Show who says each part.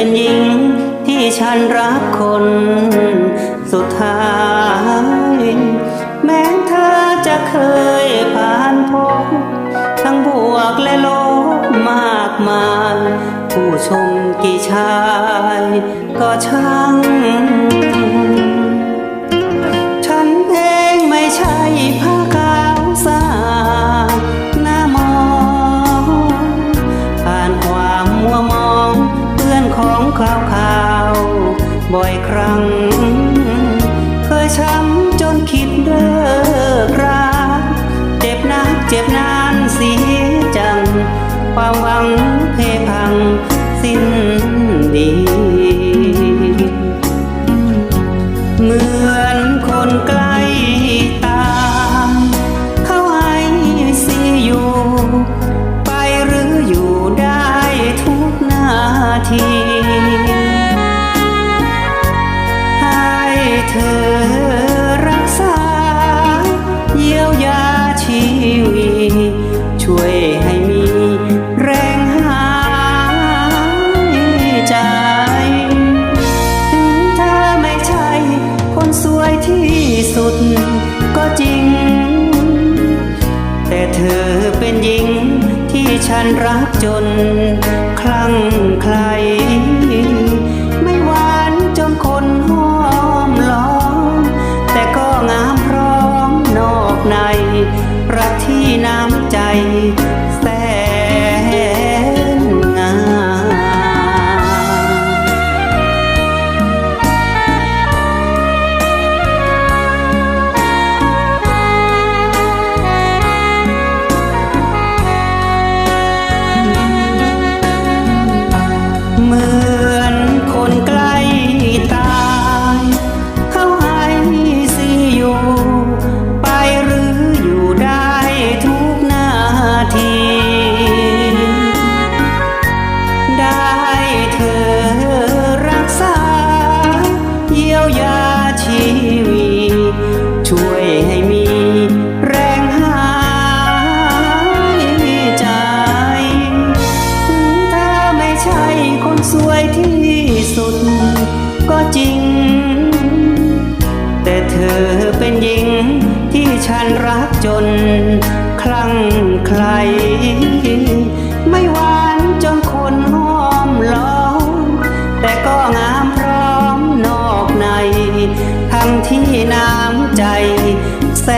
Speaker 1: ็นหญิงที่ฉันรักคน สุดท้าย แม้เธอจะเคยผ่านพบทั้งบวกและลบมากมาย ผู้ชมกี่ชายก็ช่าง เลิกรักเจ็บนักเจ็บนานเสียจัง ความหวังเพพังสิ้นดีเหมือนคนใกล้ตายเขาให้ซีอยู่ ไปหรืออยู่ได้ทุกนาที จริง แต่เธอเป็นหญิงที่ฉันรักจน คลั่งใคร ไม่หวานจนคนห้อมล้อม แต่ก็งามพร้อมนอกใน รักที่น้ำใจแสน ฉันรักจน คลั่งใครไม่หวานจนคนห้อมล้อมแต่ก็งามพร้อมนอกใน ทั้งที่น้ำใจแส